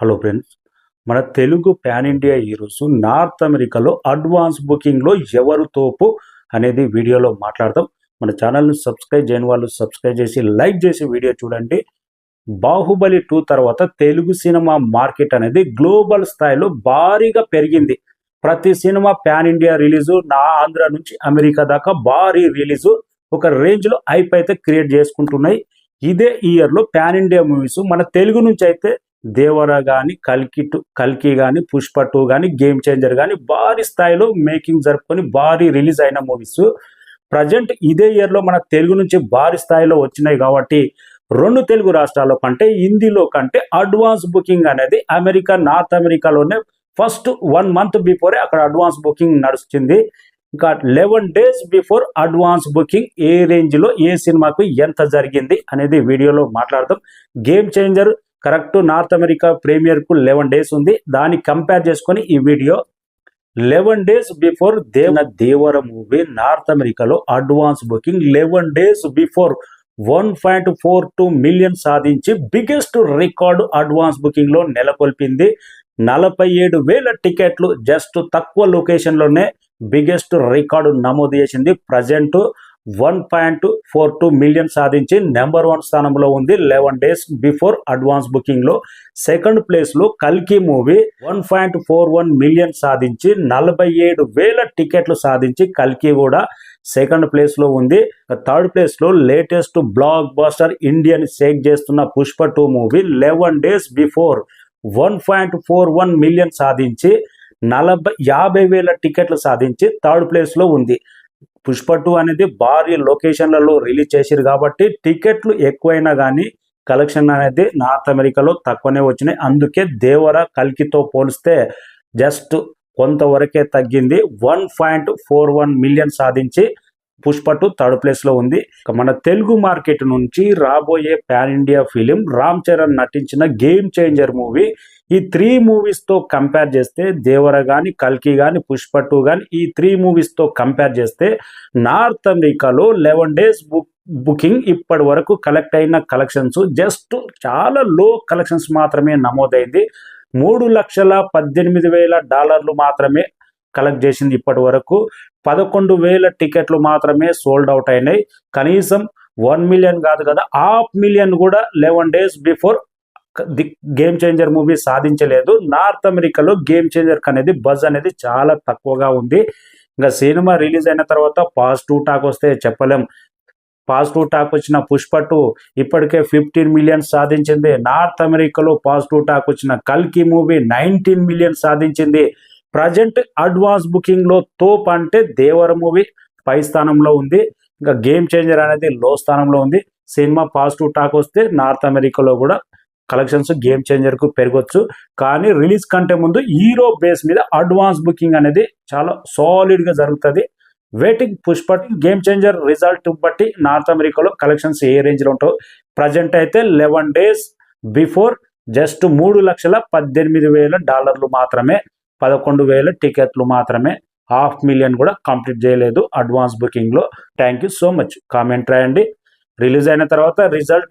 Hello friends మన Telugu pan India heroes north అమెరికాలో advance బుకింగ్లో ఎవరు తోపు అనేది వీడియోలో మాట్లాడతాం. మన ఛానల్ని సబ్స్క్రైబ్ చేయని వాళ్ళు సబ్స్క్రైబ్ చేసి లైక్ చేసి వీడియో చూడండి. బాహుబలి టూ తర్వాత తెలుగు సినిమా మార్కెట్ అనేది గ్లోబల్ స్థాయిలో భారీగా పెరిగింది. ప్రతి సినిమా పాన్ ఇండియా రిలీజు నా ఆంధ్ర నుంచి అమెరికా దాకా భారీ రిలీజు ఒక రేంజ్లో హైప్ అయితే క్రియేట్ చేసుకుంటున్నాయి. ఇదే ఇయర్లో పాన్ ఇండియా మూవీస్ మన తెలుగు నుంచి అయితే దేవర కానీ కల్కి టు కల్కి కానీ పుష్ప టూ కానీ గేమ్ చేంజర్ కానీ భారీ స్థాయిలో మేకింగ్ జరుపుకొని భారీ రిలీజ్ అయిన మూవీస్. ప్రజెంట్ ఇదే ఇయర్లో మన తెలుగు నుంచి భారీ స్థాయిలో వచ్చినాయి కాబట్టి రెండు తెలుగు రాష్ట్రాల్లో కంటే హిందీలో కంటే అడ్వాన్స్ బుకింగ్ అనేది అమెరికా నార్త్ అమెరికాలోనే ఫస్ట్ వన్ మంత్ బిఫోరే అక్కడ అడ్వాన్స్ బుకింగ్ నడుస్తుంది. ఇంకా eleven days before advance booking ఏ రేంజ్లో ఏ సినిమాకు ఎంత జరిగింది అనేది వీడియోలో మాట్లాడదాం. Game changer correct north America ప్రీమియర్కు eleven days ఉంది. దాన్ని కంపేర్ చేసుకొని ఈ వీడియో లెవెన్ డేస్ బిఫోర్ దేవ దేవర మూవీ నార్త్ అమెరికాలో advance booking eleven days before one point four two million సాధించి బిగ్గెస్ట్ రికార్డు అడ్వాన్స్ బుకింగ్లో నెలకొల్పింది. నలభై ఏడు వేల టికెట్లు జస్ట్ తక్కువ లొకేషన్లోనే బిగ్గెస్ట్ రికార్డు నమోదు చేసింది. Present one point four two million సాధించి నెంబర్ వన్ స్థానంలో ఉంది లెవెన్ డేస్ బిఫోర్ అడ్వాన్స్ బుకింగ్లో. సెకండ్ ప్లేస్లో కల్కి movie one point four one million సాధించి నలభై ఏడు వేల టికెట్లు సాధించి కల్కి కూడా సెకండ్ ప్లేస్లో ఉంది. థర్డ్ ప్లేస్లో latest blockbuster Indian shake చేస్తున్న Pushpa two movie eleven days before one point four one million సాధించి నలభై యాభై వేల టికెట్లు సాధించి థర్డ్ ప్లేస్లో ఉంది. పుష్ప టూ అనేది భారీ లొకేషన్లలో రిలీజ్ చేసిరు కాబట్టి టికెట్లు ఎక్కువైనా కానీ కలెక్షన్ అనేది నార్త్ అమెరికాలో తక్కువనే వచ్చినాయి. అందుకే దేవర కల్కితో పోలిస్తే జస్ట్ కొంతవరకే తగ్గింది. One point four one million సాధించి పుష్ప టూ థర్డ్ ప్లేస్లో ఉంది. మన తెలుగు మార్కెట్ నుంచి రాబోయే pan India film Ram Charan నటించిన గేమ్ చేంజర్ మూవీ ఈ త్రీ మూవీస్తో కంపేర్ చేస్తే దేవర కానీ కల్కి కానీ పుష్ప టూ కానీ ఈ త్రీ మూవీస్తో కంపేర్ చేస్తే నార్త్ అమెరికాలో లెవెన్ డేస్ బుక్ బుకింగ్ ఇప్పటి వరకు కలెక్ట్ అయిన కలెక్షన్స్ జస్ట్ చాలా లో కలెక్షన్స్ మాత్రమే నమోదైంది. మూడు లక్షల పద్దెనిమిది వేల డాలర్లు మాత్రమే కలెక్ట్ చేసింది ఇప్పటి వరకు. పదకొండు వేల టికెట్లు మాత్రమే సోల్డ్ అవుట్ అయినాయి. కనీసం వన్ మిలియన్ కాదు కదా హాఫ్ మిలియన్ కూడా eleven days before game changer movie సాధించలేదు. North అమెరికాలో గేమ్ చేంజర్ అనేది బజ్ అనేది చాలా తక్కువగా ఉంది. ఇంకా సినిమా రిలీజ్ అయిన తర్వాత పాజిటివ్ టాక్ వస్తే చెప్పలేం. పాజిటివ్ టాక్ వచ్చిన పుష్ప టూ ఇప్పటికే ఫిఫ్టీన్ మిలియన్ సాధించింది. నార్త్ అమెరికాలో పాజిటివ్ టాక్ వచ్చిన కల్కి మూవీ నైన్టీన్ మిలియన్ సాధించింది. ప్రజెంట్ అడ్వాన్స్ బుకింగ్లో తోప్ అంటే దేవర మూవీ పై స్థానంలో ఉంది. ఇంకా గేమ్ చేంజర్ అనేది లో స్థానంలో ఉంది. సినిమా పాజిటివ్ టాక్ వస్తే నార్త్ అమెరికాలో కూడా కలెక్షన్స్ గేమ్ చేంజర్కు పెరగొచ్చు. కానీ రిలీజ్ కంటే ముందు హీరో బేస్ మీద అడ్వాన్స్ బుకింగ్ అనేది చాలా సాలిడ్గా జరుగుతుంది. Waiting Pushpa game changer result బట్టి నార్త్ అమెరికాలో కలెక్షన్స్ ఏ రేంజ్లో ఉంటావు ప్రజెంట్ అయితే లెవెన్ డేస్ బిఫోర్ జస్ట్ మూడు లక్షల పద్దెనిమిది వేల డాలర్లు మాత్రమే పదకొండు వేల టికెట్లు మాత్రమే హాఫ్ మిలియన్ కూడా కంప్లీట్ చేయలేదు advance బుకింగ్లో. Thank you so much. Comment రాయండి. రిలీజ్ అయిన తర్వాత రిజల్ట్